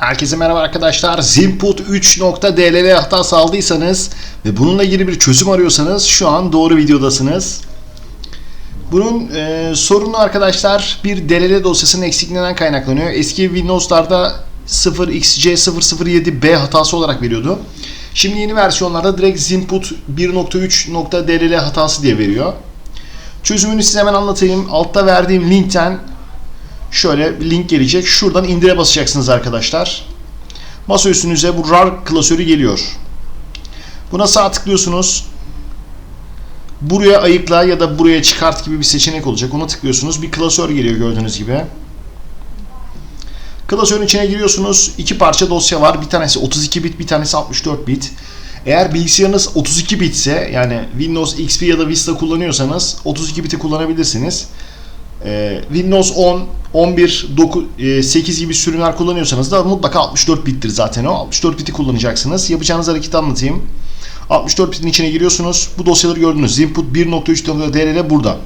Herkese merhaba arkadaşlar. Zinput 3.dll hatası aldıysanız ve bununla ilgili bir çözüm arıyorsanız şu an doğru videodasınız. Bunun e, sorunu arkadaşlar bir DLL dosyasının eksikliğinden kaynaklanıyor. Eski Windows'larda 0xC007B hatası olarak veriyordu. Şimdi yeni versiyonlarda direkt Zinput 1.3.dll hatası diye veriyor. Çözümünü size hemen anlatayım. Altta verdiğim linkten şöyle bir link gelecek. Şuradan indire basacaksınız arkadaşlar. Masa üstünüze bu RAR klasörü geliyor. Buna sağ tıklıyorsunuz. Buraya ayıkla ya da buraya çıkart gibi bir seçenek olacak. Ona tıklıyorsunuz. Bir klasör geliyor gördüğünüz gibi. Klasörün içine giriyorsunuz. İki parça dosya var. Bir tanesi 32 bit, bir tanesi 64 bit. Eğer bilgisayarınız 32 bitse yani Windows XP ya da Vista kullanıyorsanız 32 biti kullanabilirsiniz. Ee, Windows 10, 11, 9, 8 gibi sürümler kullanıyorsanız da mutlaka 64 bittir zaten o. 64 biti kullanacaksınız. Yapacağınız hareketi anlatayım. 64 bitin içine giriyorsunuz. Bu dosyaları gördünüz. Input 1.3.dll burada.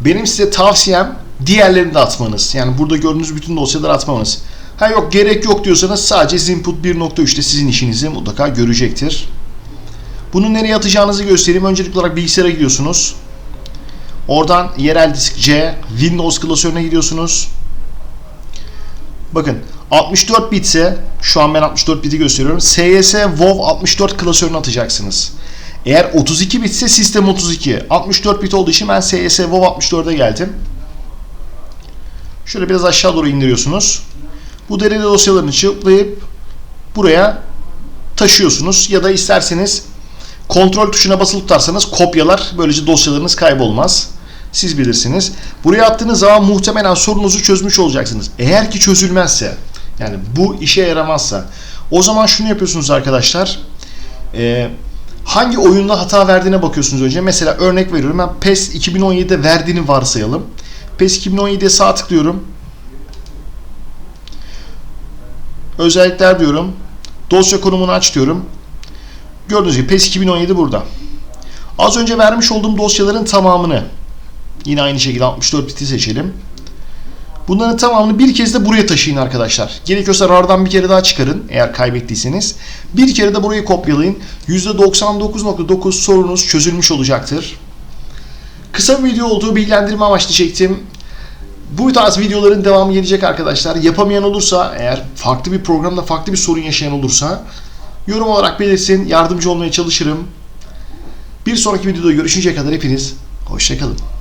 Benim size tavsiyem diğerlerini de atmanız. Yani burada gördüğünüz bütün dosyaları atmamanız. Ha yok gerek yok diyorsanız sadece input 1.3'te sizin işinizi mutlaka görecektir. Bunu nereye atacağınızı göstereyim. Öncelikli olarak bilgisayara gidiyorsunuz. Oradan yerel disk C, Windows klasörüne gidiyorsunuz. Bakın 64 bitse şu an ben 64 biti gösteriyorum. SYS WoW 64 klasörüne atacaksınız. Eğer 32 bitse sistem 32. 64 bit olduğu için ben SYS WoW 64'e geldim. Şöyle biraz aşağı doğru indiriyorsunuz. Bu dereli dosyalarını çıplayıp buraya taşıyorsunuz ya da isterseniz kontrol tuşuna basılı tutarsanız kopyalar böylece dosyalarınız kaybolmaz. Siz bilirsiniz. Buraya attığınız zaman muhtemelen sorunuzu çözmüş olacaksınız. Eğer ki çözülmezse yani bu işe yaramazsa o zaman şunu yapıyorsunuz arkadaşlar. Ee, hangi oyunda hata verdiğine bakıyorsunuz önce. Mesela örnek veriyorum ben PES 2017'de verdiğini varsayalım. PES 2017'ye sağ tıklıyorum. Özellikler diyorum. Dosya konumunu aç diyorum. Gördüğünüz gibi PES 2017 burada. Az önce vermiş olduğum dosyaların tamamını yine aynı şekilde 64 biti seçelim. Bunların tamamını bir kez de buraya taşıyın arkadaşlar. Gerekiyorsa RAR'dan bir kere daha çıkarın eğer kaybettiyseniz. Bir kere de burayı kopyalayın. %99.9 sorunuz çözülmüş olacaktır. Kısa bir video olduğu bilgilendirme amaçlı çektim. Bu tarz videoların devamı gelecek arkadaşlar. Yapamayan olursa eğer farklı bir programda farklı bir sorun yaşayan olursa yorum olarak belirsin. Yardımcı olmaya çalışırım. Bir sonraki videoda görüşünceye kadar hepiniz hoşçakalın.